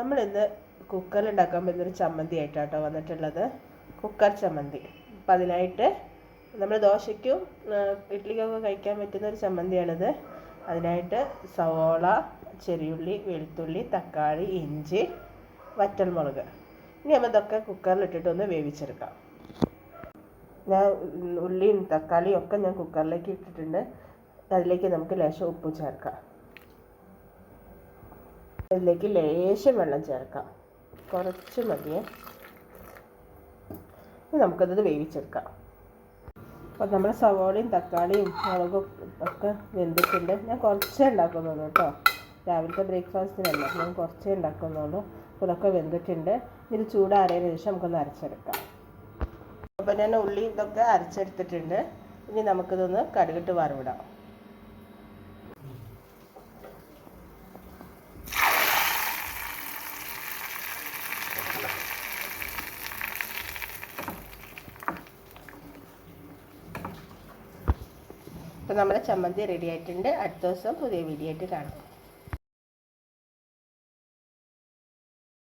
നമ്മളിന്ന് കുക്കറിൽ ഉണ്ടാക്കാൻ പറ്റുന്ന ഒരു ചമ്മന്തി കേട്ടോ വന്നിട്ടുള്ളത്. കുക്കർ ചമ്മന്തി. അപ്പം അതിനായിട്ട് നമ്മൾ ദോശയ്ക്കും ഇഡ്ഡലിക്കൊക്കെ കഴിക്കാൻ പറ്റുന്ന ഒരു ചമ്മന്തിയാണിത്. അതിനായിട്ട് സവോള ചെറിയുള്ളി വെളുത്തുള്ളി തക്കാളി ഇഞ്ചി വറ്റൽമുളക്. ഇനി നമ്മൾ ഇതൊക്കെ കുക്കറിൽ ഇട്ടിട്ട് ഒന്ന് വേവിച്ചെടുക്കാം. ഞാൻ ഉള്ളിയും തക്കാളിയും ഒക്കെ ഞാൻ കുക്കറിലേക്ക് ഇട്ടിട്ടുണ്ട്. അതിലേക്ക് നമുക്ക് ലേശം ഉപ്പ് ചേർക്കാം. അതിലേക്ക് ലേശം വെള്ളം ചേർക്കാം. കുറച്ച് മതിയേ. നമുക്കതത് നമുക്കത് വേവിച്ചെടുക്കാം. അപ്പോൾ നമ്മൾ സവോളയും തക്കാളിയും മുളകും ഒക്കെ വെന്തിട്ടുണ്ട്. ഞാൻ കുറച്ചേ ഉണ്ടാക്കുന്നുള്ളൂ കേട്ടോ. രാവിലത്തെ ബ്രേക്ക്ഫാസ്റ്റിനല്ല. ഞാൻ കുറച്ചേ ഉണ്ടാക്കുന്നുള്ളൂ. അപ്പോൾ ഇതൊക്കെ വെന്തിട്ടുണ്ട്. ഇത് ചൂടാറിയതിന് ശേഷം നമുക്കൊന്ന് അരച്ചെടുക്കാം. അപ്പോൾ ഞാൻ ഉള്ളി ഇതൊക്കെ അരച്ചെടുത്തിട്ടുണ്ട്. ഇനി നമുക്കിതൊന്ന് കടുകിട്ട് വറവിടാം. അപ്പോൾ നമ്മുടെ ചമ്മന്തി റെഡി ആയിട്ടുണ്ട്. അടുത്ത ദിവസം പുതിയ വീഡിയോ ആയിട്ട് കാണാം.